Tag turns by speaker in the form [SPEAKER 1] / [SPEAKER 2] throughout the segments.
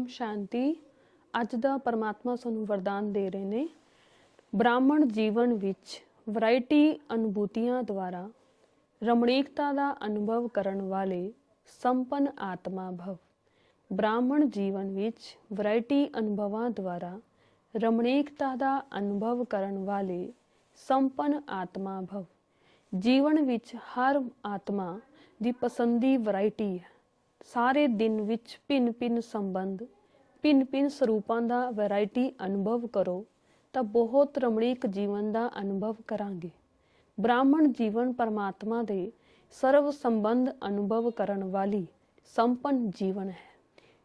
[SPEAKER 1] ਓਮ ਸ਼ਾਂਤੀ। ਅੱਜ ਦਾ ਪਰਮਾਤਮਾ ਸਾਨੂੰ ਵਰਦਾਨ ਦੇ ਰਹੇ ਨੇ। ਬ੍ਰਾਹਮਣ ਜੀਵਨ ਵਿੱਚ ਵੈਰਾਈਟੀ ਅਨੁਭੂਤੀਆਂ ਦੁਆਰਾ ਰਮਣੀਕਤਾ ਦਾ ਅਨੁਭਵ ਕਰਨ ਵਾਲੇ ਸੰਪਨ ਆਤਮਾ ਭਵ। ਬ੍ਰਾਹਮਣ ਜੀਵਨ ਵਿੱਚ ਵੈਰਾਈਟੀ ਅਨੁਭਵਾਂ ਦੁਆਰਾ ਰਮਣੀਕਤਾ ਦਾ ਅਨੁਭਵ ਕਰਨ ਵਾਲੇ ਸੰਪਨ ਆਤਮਾ ਭਵ। ਜੀਵਨ ਵਿੱਚ ਹਰ ਆਤਮਾ ਦੀ ਪਸੰਦੀ ਵੈਰਾਈਟੀ ਹੈ। ਸਾਰੇ ਦਿਨ ਵਿੱਚ ਭਿੰਨ-ਭਿੰਨ ਸੰਬੰਧ, ਭਿੰਨ-ਭਿੰਨ ਸਰੂਪਾਂ ਦਾ ਵੈਰਾਈਟੀ ਅਨੁਭਵ ਕਰੋ, ਤਾਂ ਬਹੁਤ ਰਮਣੀਕ ਜੀਵਨ ਦਾ ਅਨੁਭਵ ਕਰਾਂਗੇ। ਬ੍ਰਾਹਮਣ ਜੀਵਨ ਪਰਮਾਤਮਾ ਦੇ ਸਰਵ ਸੰਬੰਧ ਅਨੁਭਵ ਕਰਨ ਵਾਲੀ ਸੰਪੰਨ ਜੀਵਨ ਹੈ।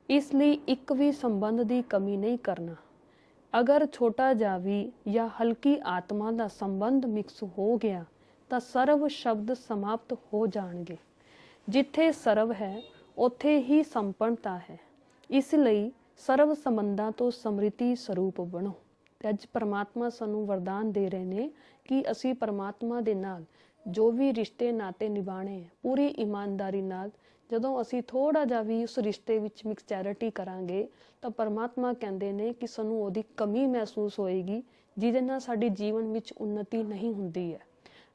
[SPEAKER 1] ਇਸ ਲਈ ਇੱਕ ਵੀ ਸੰਬੰਧ ਦੀ ਕਮੀ ਨਹੀਂ ਕਰਨਾ। ਅਗਰ ਛੋਟਾ ਜਿਹਾ ਵੀ ਜਾਂ ਹਲਕੀ ਆਤਮਾ ਦਾ ਸੰਬੰਧ ਮਿਕਸ ਹੋ ਗਿਆ, ਤਾਂ ਸਰਵ ਸ਼ਬਦ ਸਮਾਪਤ ਹੋ ਜਾਣਗੇ। ਜਿੱਥੇ ਸਰਵ ਹੈ ਉੱਥੇ ਹੀ ਸੰਪੰਨਤਾ ਹੈ। ਇਸ ਲਈ ਸਰਵ ਸੰਬੰਧਾਂ ਤੋਂ ਸਮ੍ਰਿਤੀ ਸਰੂਪ ਬਣੋ। ਤੇ ਅੱਜ ਪ੍ਰਮਾਤਮਾ ਸਾਨੂੰ ਵਰਦਾਨ ਦੇ ਰਹੇ ਨੇ ਕਿ ਅਸੀਂ ਪਰਮਾਤਮਾ ਦੇ ਨਾਲ ਜੋ ਵੀ ਰਿਸ਼ਤੇ ਨਾਤੇ ਨਿਭਾਣੇ ਪੂਰੀ ਇਮਾਨਦਾਰੀ ਨਾਲ ਜਦੋਂ ਅਸੀਂ ਥੋੜਾ ਜਿਹਾ ਵੀ ਉਸ ਰਿਸ਼ਤੇ ਵਿੱਚ ਮਿਕਸਚੈਰਿਟੀ ਕਰਾਂਗੇ, ਤਾਂ ਪਰਮਾਤਮਾ ਕਹਿੰਦੇ ਨੇ ਕਿ ਸਾਨੂੰ ਉਹਦੀ ਕਮੀ ਮਹਿਸੂਸ ਹੋਏਗੀ, ਜਿਹਦੇ ਨਾਲ ਸਾਡੀ ਜੀਵਨ ਵਿੱਚ ਉન્નਤੀ ਨਹੀਂ ਹੁੰਦੀ ਹੈ।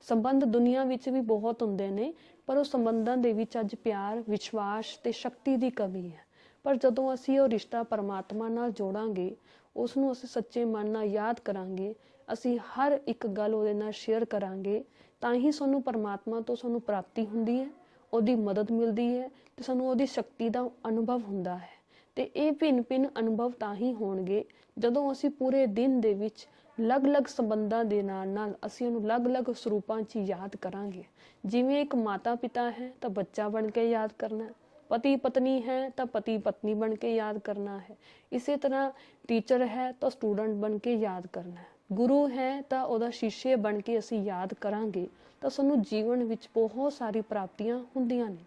[SPEAKER 1] ਸੰਬੰਧ ਦੁਨੀਆ ਵਿੱਚ ਵੀ ਬਹੁਤ ਹੁੰਦੇ ਨੇ, ਪਰ ਉਹ ਸੰਬੰਧਾਂ ਦੇ ਵਿੱਚ ਅੱਜ ਪਿਆਰ, ਵਿਸ਼ਵਾਸ ਤੇ ਸ਼ਕਤੀ ਦੀ ਕਮੀ ਹੈ। ਪਰ ਜਦੋਂ ਅਸੀਂ ਉਹ ਰਿਸ਼ਤਾ ਪਰਮਾਤਮਾ ਨਾਲ ਜੋੜਾਂਗੇ ਉਸ ਨੂੰ ਅਸੀਂ ਸੱਚੇ ਮਨ ਨਾਲ ਯਾਦ ਕਰਾਂਗੇ, ਅਸੀਂ ਹਰ ਇੱਕ ਗੱਲ ਉਹਦੇ ਨਾਲ ਸ਼ੇਅਰ ਕਰਾਂਗੇ, ਤਾਂ ਹੀ ਸਾਨੂੰ ਪਰਮਾਤਮਾ ਤੋਂ ਸਾਨੂੰ ਪ੍ਰਾਪਤੀ ਹੁੰਦੀ ਹੈ, ਉਹਦੀ ਮਦਦ ਮਿਲਦੀ ਹੈ ਤੇ ਸਾਨੂੰ ਉਹਦੀ ਸ਼ਕਤੀ ਦਾ ਅਨੁਭਵ ਹੁੰਦਾ ਹੈ। ਤੇ ਇਹ ਭਿੰਨ-ਭਿੰਨ ਅਨੁਭਵ ਤਾਂ ਹੀ ਹੋਣਗੇ ਜਦੋਂ ਅਸੀਂ ਪੂਰੇ ਦਿਨ ਦੇ ਵਿੱਚ ਅਲੱਗ-ਅਲੱਗ ਸੰਬੰਧਾਂ ਦੇ ਨਾਲ ਨਾਲ ਅਸੀਂ ਉਹਨੂੰ ਅਲੱਗ-ਅਲੱਗ ਸਰੂਪਾਂ 'ਚ ਯਾਦ ਕਰਾਂਗੇ। ਜਿਵੇਂ ਇੱਕ ਮਾਤਾ ਪਿਤਾ ਹੈ, ਤਾਂ ਬੱਚਾ ਬਣ ਕੇ ਯਾਦ ਕਰਨਾ ਹੈ। ਪਤੀ ਪਤਨੀ ਹੈ, ਤਾਂ ਪਤੀ ਪਤਨੀ ਬਣ ਕੇ ਯਾਦ ਕਰਨਾ ਹੈ। ਇਸੇ ਤਰ੍ਹਾਂ ਟੀਚਰ ਹੈ, ਤਾਂ ਸਟੂਡੈਂਟ ਬਣ ਕੇ ਯਾਦ ਕਰਨਾ ਹੈ। ਗੁਰੂ ਹੈ, ਤਾਂ ਉਹਦਾ ਸ਼ਿਸ਼ਯ ਬਣ ਕੇ ਅਸੀਂ ਯਾਦ ਕਰਾਂਗੇ। ਤਾਂ ਸਾਨੂੰ ਜੀਵਨ ਵਿੱਚ ਬਹੁਤ ਸਾਰੀ ਪ੍ਰਾਪਤੀਆਂ ਹੁੰਦੀਆਂ ਨੇ।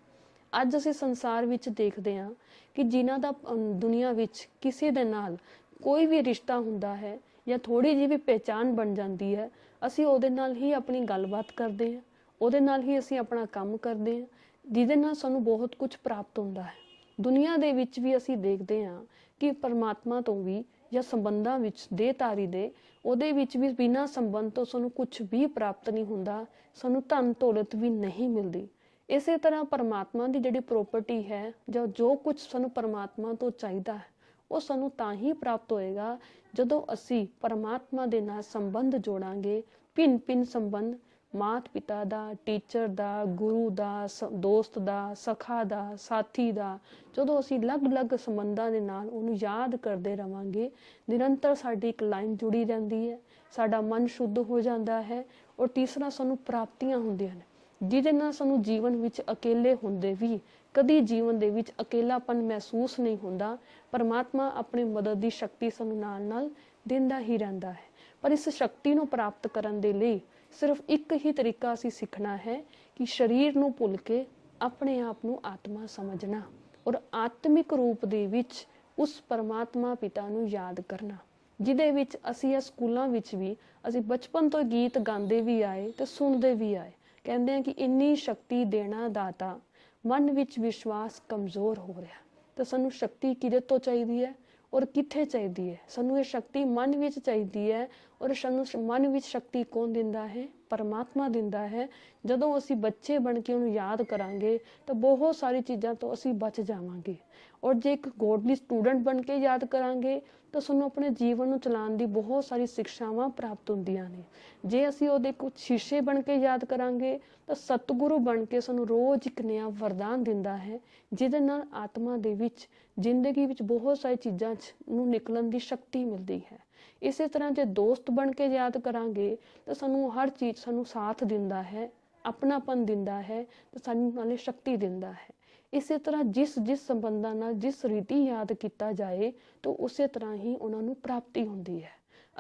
[SPEAKER 1] ਅੱਜ ਅਸੀਂ ਸੰਸਾਰ ਵਿੱਚ ਦੇਖਦੇ ਹਾਂ ਕਿ ਜਿਨ੍ਹਾਂ ਦਾ ਦੁਨੀਆ ਵਿੱਚ ਕਿਸੇ ਦੇ ਨਾਲ ਕੋਈ ਵੀ ਰਿਸ਼ਤਾ ਹੁੰਦਾ ਹੈ ਜਾਂ ਥੋੜੀ ਜਿਹੀ ਵੀ ਪਹਿਚਾਨ ਬਣ ਜਾਂਦੀ ਹੈ, ਅਸੀਂ ਉਹਦੇ ਨਾਲ ਹੀ ਆਪਣੀ ਗੱਲਬਾਤ ਕਰਦੇ ਹਾਂ, ਉਹਦੇ ਨਾਲ ਹੀ ਅਸੀਂ ਆਪਣਾ ਕੰਮ ਕਰਦੇ ਹਾਂ, ਜਿਹਦੇ ਨਾਲ ਸਾਨੂੰ ਬਹੁਤ ਕੁਝ ਪ੍ਰਾਪਤ ਹੁੰਦਾ ਹੈ। ਦੁਨੀਆ ਦੇ ਵਿੱਚ ਵੀ ਅਸੀਂ ਦੇਖਦੇ ਹਾਂ ਕਿ ਪਰਮਾਤਮਾ ਤੋਂ ਵੀ ਜਾਂ ਸੰਬੰਧਾਂ ਵਿੱਚ ਦੇਹਧਾਰੀ ਦੇ, ਉਹਦੇ ਵਿੱਚ ਵੀ ਬਿਨਾਂ ਸੰਬੰਧ ਤੋਂ ਸਾਨੂੰ ਕੁਝ ਵੀ ਪ੍ਰਾਪਤ ਨਹੀਂ ਹੁੰਦਾ, ਸਾਨੂੰ ਧਨ ਦੌਲਤ ਵੀ ਨਹੀਂ ਮਿਲਦੀ। ਇਸੇ ਤਰ੍ਹਾਂ ਪਰਮਾਤਮਾ ਦੀ ਜਿਹੜੀ ਪ੍ਰਾਪਰਟੀ ਹੈ ਜਾਂ ਜੋ ਕੁਝ ਸਾਨੂੰ ਪਰਮਾਤਮਾ ਤੋਂ ਚਾਹੀਦਾ ਹੈ ਉਹ ਸਾਨੂੰ ਤਾਂ ਹੀ ਪ੍ਰਾਪਤ ਹੋਏਗਾ ਜਦੋਂ ਅਸੀਂ ਪਰਮਾਤਮਾ ਦੇ ਨਾਲ ਸੰਬੰਧ ਜੋੜਾਂਗੇ ਭਿੰਨ ਭਿੰਨ ਸੰਬੰਧ ਮਾਤ ਪਿਤਾ ਦਾ, ਟੀਚਰ ਦਾ, ਗੁਰੂ ਦਾ ਦੋਸਤ ਦਾ, ਸਖਾ ਦਾ, ਸਾਥੀ ਦਾ, ਜਦੋਂ ਅਸੀਂ ਅਲੱਗ-ਅਲੱਗ ਸੰਬੰਧਾਂ ਦੇ ਨਾਲ ਉਹਨੂੰ ਯਾਦ ਕਰਦੇ ਰਵਾਂਗੇ, ਨਿਰੰਤਰ ਸਾਡੀ ਇੱਕ ਲਾਈਨ ਜੁੜੀ ਰਹਿੰਦੀ ਹੈ, ਸਾਡਾ ਮਨ ਸ਼ੁੱਧ ਹੋ ਜਾਂਦਾ ਹੈ ਔਰ ਤੀਸਰਾ ਸਾਨੂੰ ਪ੍ਰਾਪਤੀਆਂ ਹੁੰਦੀਆਂ ਨੇ, ਜਿਹਦੇ ਨਾਲ ਸਾਨੂੰ ਜੀਵਨ ਵਿੱਚ ਅਕੇਲੇ ਹੁੰਦੇ ਵੀ ਕਦੀ ਜੀਵਨ ਦੇ ਵਿੱਚ ਇਕੱਲਾਪਨ ਮਹਿਸੂਸ ਨਹੀਂ ਹੁੰਦਾ। ਪਰਮਾਤਮਾ ਆਪਣੀ ਮਦਦ ਦੀ ਸ਼ਕਤੀ ਸਾਨੂੰ ਨਾਲ-ਨਾਲ ਦਿੰਦਾ ਹੀ ਰਹਿੰਦਾ ਹੈ। ਪਰ ਇਸ ਸ਼ਕਤੀ ਨੂੰ ਪ੍ਰਾਪਤ ਕਰਨ ਦੇ ਲਈ ਸਿਰਫ ਇੱਕ ਹੀ ਤਰੀਕਾ ਅਸੀਂ ਸਿੱਖਣਾ ਹੈ ਕਿ ਸਰੀਰ ਨੂੰ ਭੁੱਲ ਕੇ ਆਪਣੇ ਆਪ ਨੂੰ ਆਤਮਾ ਸਮਝਣਾ ਔਰ ਆਤਮਿਕ ਰੂਪ ਦੇ ਵਿੱਚ ਉਸ ਪਰਮਾਤਮਾ ਪਿਤਾ ਨੂੰ ਯਾਦ ਕਰਨਾ, ਜਿਹਦੇ ਵਿੱਚ ਅਸੀਂ ਇਹ ਸਕੂਲਾਂ ਵਿੱਚ ਵੀ, ਅਸੀਂ ਬਚਪਨ ਤੋਂ ਗੀਤ ਗਾਉਂਦੇ ਵੀ ਆਏ ਤੇ ਸੁਣਦੇ ਵੀ ਆਏ। ਕਹਿੰਦੇ ਆ ਕਿ ਇੰਨੀ ਸ਼ਕਤੀ ਦੇਣਾ ਦਾਤਾ ਮਨ ਵਿੱਚ ਵਿਸ਼ਵਾਸ ਕਮਜ਼ੋਰ ਹੋ ਰਿਹਾ ਤਾਂ ਸਾਨੂੰ ਸ਼ਕਤੀ ਕਿਹਦੇ ਤੋਂ ਚਾਹੀਦੀ ਹੈ ਔਰ ਕਿੱਥੇ ਚਾਹੀਦੀ ਹੈ? ਸਾਨੂੰ ਇਹ ਸ਼ਕਤੀ ਮਨ ਵਿੱਚ ਚਾਹੀਦੀ ਹੈ ਔਰ ਸਾਨੂੰ ਮਨ ਵਿੱਚ ਸ਼ਕਤੀ ਕੌਣ ਦਿੰਦਾ ਹੈ? ਪਰਮਾਤਮਾ ਦਿੰਦਾ ਹੈ। ਜਦੋਂ ਅਸੀਂ ਬੱਚੇ ਬਣ ਕੇ ਉਹਨੂੰ ਯਾਦ ਕਰਾਂਗੇ ਤਾਂ ਬਹੁਤ ਸਾਰੀ ਚੀਜ਼ਾਂ ਤੋਂ ਅਸੀਂ ਬਚ ਜਾਵਾਂਗੇ। ਔਰ ਜੇ ਇੱਕ ਗੋਡਲੀ ਸਟੂਡੈਂਟ ਬਣ ਕੇ ਯਾਦ ਕਰਾਂਗੇ ਤਾਂ ਸਾਨੂੰ ਆਪਣੇ ਜੀਵਨ ਨੂੰ ਚਲਾਉਣ ਦੀ ਬਹੁਤ ਸਾਰੀ ਸਿੱਖਿਆਵਾਂ ਪ੍ਰਾਪਤ ਹੁੰਦੀਆਂ ਨੇ। ਜੇ ਅਸੀਂ ਉਹਦੇ ਕੁਝ ਸ਼ੀਸ਼ੇ ਬਣ ਕੇ ਯਾਦ ਕਰਾਂਗੇ, ਤਾਂ ਸਤਿਗੁਰੂ ਬਣ ਕੇ ਸਾਨੂੰ ਰੋਜ਼ ਇੱਕ ਨਵਾਂ ਵਰਦਾਨ ਦਿੰਦਾ ਹੈ, ਜਿਹਦੇ ਨਾਲ ਆਤਮਾ ਦੇ ਵਿੱਚ ਜ਼ਿੰਦਗੀ ਵਿੱਚ ਬਹੁਤ ਸਾਰੀ ਚੀਜ਼ਾਂ 'ਚ ਨੂੰ ਨਿਕਲਣ ਦੀ ਸ਼ਕਤੀ ਮਿਲਦੀ ਹੈ। ਇਸੇ ਤਰ੍ਹਾਂ ਜੇ ਦੋਸਤ ਬਣ ਕੇ ਯਾਦ ਕਰਾਂਗੇ, ਤਾਂ ਸਾਨੂੰ ਹਰ ਚੀਜ਼ ਸਾਨੂੰ ਸਾਥ ਦਿੰਦਾ ਹੈ, ਆਪਣਾਪਨ ਦਿੰਦਾ ਹੈ, ਤੇ ਸਾਨੂੰ ਨਾਲੇ ਸ਼ਕਤੀ ਦਿੰਦਾ ਹੈ। ਇਸੇ ਤਰ੍ਹਾਂ ਜਿਸ ਜਿਸ ਸੰਬੰਧਾਂ ਨਾਲ ਜਿਸ ਰੀਤੀ ਯਾਦ ਕੀਤਾ ਜਾਏ, ਤਾਂ ਉਸੇ ਤਰ੍ਹਾਂ ਹੀ ਉਹਨਾਂ ਨੂੰ ਪ੍ਰਾਪਤੀ ਹੁੰਦੀ ਹੈ।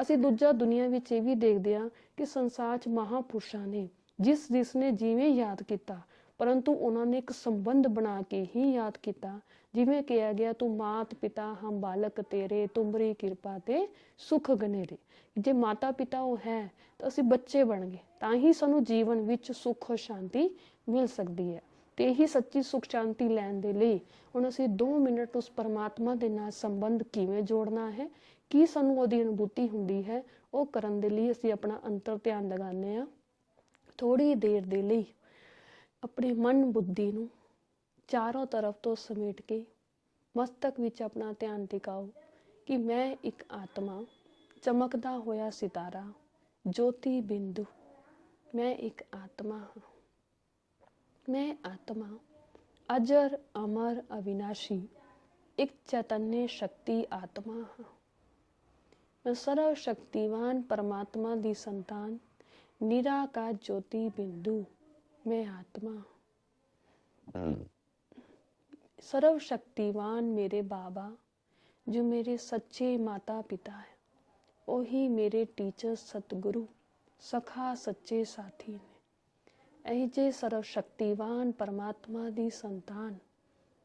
[SPEAKER 1] ਅਸੀਂ ਦੂਜਾ ਦੁਨੀਆ ਵਿੱਚ ਇਹ ਵੀ ਦੇਖਦੇ ਹਾਂ ਕਿ ਸੰਸਾਰ 'ਚ ਮਹਾਪੁਰਸ਼ਾਂ ਨੇ ਜਿਸ ਜਿਸ ਨੇ ਜਿਵੇਂ ਯਾਦ ਕੀਤਾ, ਪਰੰਤੂ ਉਹਨਾਂ ਨੇ ਇੱਕ ਸੰਬੰਧ ਬਣਾ ਕੇ ਹੀ ਯਾਦ ਕੀਤਾ, ਜਿਵੇਂ ਕਿਹਾ ਗਿਆ, ਤੂੰ ਮਾਤ ਪਿਤਾ, ਹਮ ਬਾਲਕ ਤੇਰੇ, ਤੁਮਰੀ ਕਿਰਪਾ ਤੇ ਸੁਖ ਗਨੇਰੇ। ਜੇ ਮਾਤਾ ਪਿਤਾ ਉਹ ਹੈ, ਤਾਂ ਅਸੀਂ ਬੱਚੇ ਬਣ ਗਏ ਤਾਂ ਹੀ ਸਾਨੂੰ ਜੀਵਨ ਵਿੱਚ ਸੁੱਖ, ਸ਼ਾਂਤੀ ਮਿਲ ਸਕਦੀ ਹੈ। ਤੇ ਇਹੀ ਸੱਚੀ ਸੁਖ ਸ਼ਾਂਤੀ ਲੈਣ ਦੇ ਲਈ। ਹੁਣ ਅਸੀਂ 2 ਮਿੰਟ ਉਸ ਪਰਮਾਤਮਾ ਦੇ ਨਾਲ ਸੰਬੰਧ ਕਿਵੇਂ ਜੋੜਨਾ ਹੈ, ਕੀ ਸਾਨੂੰ ਉਹਦੀ ਅਨੁਭੂਤੀ ਹੁੰਦੀ ਹੈ, ਉਹ ਕਰਨ ਦੇ ਲਈ ਅਸੀਂ ਆਪਣਾ ਅੰਤਰ ਧਿਆਨ ਲਗਾਉਂਦੇ ਆ ਥੋੜੀ ਦੇਰ ਦੇ ਲਈ ਆਪਣੇ ਮਨ ਬੁੱਧੀ ਨੂੰ ਚਾਰੋਂ ਤਰਫ ਤੋਂ ਸਮੇਟ ਕੇ ਮਸਤਕ ਵਿੱਚ ਆਪਣਾ ਧਿਆਨ ਟਿਕਾਓ ਕਿ ਮੈਂ ਇੱਕ ਆਤਮਾ, ਚਮਕਦਾ ਹੋਇਆ ਸਿਤਾਰਾ, ਜੋਤੀ ਬਿੰਦੂ, ਮੈਂ ਇੱਕ ਆਤਮਾ ਹਾਂ। ਮੈਂ ਆਤਮਾ ਅਜਰ ਅਮਰ ਅਵਿਨਾਸ਼ੀ ਇੱਕ ਚੈਤन्य ਸ਼ਕਤੀ ਆਤਮਾ ਹਾਂ ਮੈਂ ਸਰਵ ਸ਼ਕਤੀਵਾਨ ਪਰਮਾਤਮਾ ਦੀ ਸੰਤਾਨ ਨਿਰਾਕਾਰ ਜੋਤੀ ਬਿੰਦੂ ਮੈਂ ਆਤਮਾ ਸਰਵ ਸ਼ਕਤੀਵਾਨ ਮੇਰੇ ਬਾਬਾ ਜੋ ਮੇਰੇ ਸੱਚੇ ਮਾਤਾ ਪਿਤਾ ਹੈ ਉਹੀ ਮੇਰੇ ਟੀਚਰ ਸਤਿਗੁਰੂ ਸਖਾ ਸੱਚੇ ਸਾਥੀ ਨੇ ਇਹ ਜੇ ਸਰਵ ਸ਼ਕਤੀਵਾਨ ਪਰਮਾਤਮਾ ਦੀ ਸੰਤਾਨ।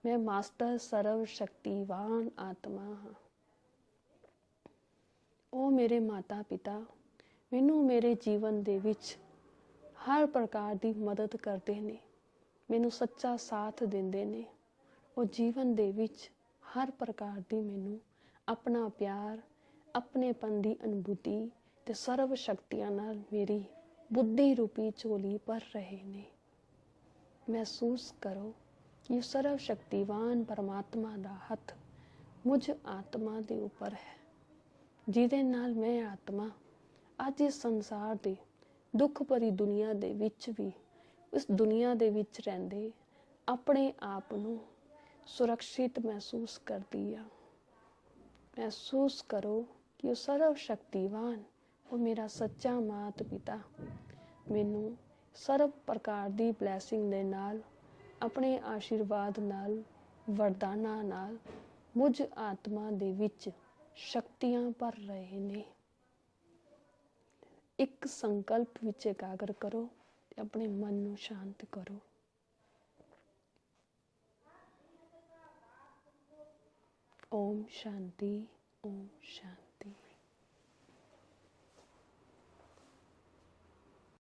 [SPEAKER 1] ਮੈਂ ਮਾਸਟਰ ਸਰਵ ਸ਼ਕਤੀਵਾਨ ਆਤਮਾ ਹਾਂ। ਉਹ ਮੇਰੇ ਮਾਤਾ ਪਿਤਾ ਮੈਨੂੰ ਮੇਰੇ ਜੀਵਨ ਦੇ ਵਿੱਚ ਹਰ ਪ੍ਰਕਾਰ ਦੀ ਮਦਦ ਕਰਦੇ ਨੇ। ਮੈਨੂੰ ਸੱਚਾ ਸਾਥ ਦਿੰਦੇ ਨੇ। ਉਹ ਜੀਵਨ ਦੇ ਵਿੱਚ ਹਰ ਪ੍ਰਕਾਰ ਦੀ ਮੈਨੂੰ ਆਪਣਾ ਪਿਆਰ ਆਪਣੇਪਨ ਦੀ ਅਨੁਭੂਤੀ ਤੇ ਸਰਵ ਸ਼ਕਤੀਆਂ ਨਾਲ ਮੇਰੀ ਬੁੱਧੀ ਰੂਪੀ ਝੋਲੀ ਭਰ ਰਹੇ ਨੇ। ਮਹਿਸੂਸ ਕਰੋ ਕਿ ਸਰਵ ਸ਼ਕਤੀਵਾਨ ਪਰਮਾਤਮਾ ਦਾ ਹੱਥ ਮੁਝ ਆਤਮਾ ਦੇ ਉੱਪਰ ਹੈ, ਜਿਹਦੇ ਨਾਲ ਮੈਂ ਆਤਮਾ ਅੱਜ ਇਸ ਸੰਸਾਰ ਦੇ ਦੁੱਖ ਭਰੀ ਦੁਨੀਆ ਦੇ ਵਿੱਚ ਵੀ, ਇਸ ਦੁਨੀਆ ਦੇ ਵਿੱਚ ਰਹਿੰਦੇ ਆਪਣੇ ਆਪ ਨੂੰ ਸੁਰੱਖਿਅਤ ਮਹਿਸੂਸ ਕਰਦੀ ਆ ਮਹਿਸੂਸ ਕਰੋ ਕਿ ਉਹ ਸਰਵ ਸ਼ਕਤੀਵਾਨ ਉਹ ਮੇਰਾ ਸੱਚਾ ਮਾਤ ਪਿਤਾ। ਮੈਨੂੰ ਸਰਵ ਪ੍ਰਕਾਰ ਦੀ ਬਲੇਸਿੰਗ ਦੇ ਨਾਲ, ਆਪਣੇ ਆਸ਼ੀਰਵਾਦ ਨਾਲ, ਵਰਦਾਨਾਂ ਨਾਲ ਮੁਝ ਆਤਮਾ ਦੇ ਵਿੱਚ ਸ਼ਕਤੀਆਂ ਭਰ ਰਹੇ ਨੇ। ਇੱਕ ਸੰਕਲਪ ਵਿੱਚ ਇਕਾਗਰ ਕਰੋ ਤੇ ਆਪਣੇ ਮਨ ਨੂੰ ਸ਼ਾਂਤ ਕਰੋ। ਓਮ ਸ਼ਾਂਤੀ ਓਮ ਸ਼ਾਂਤੀ।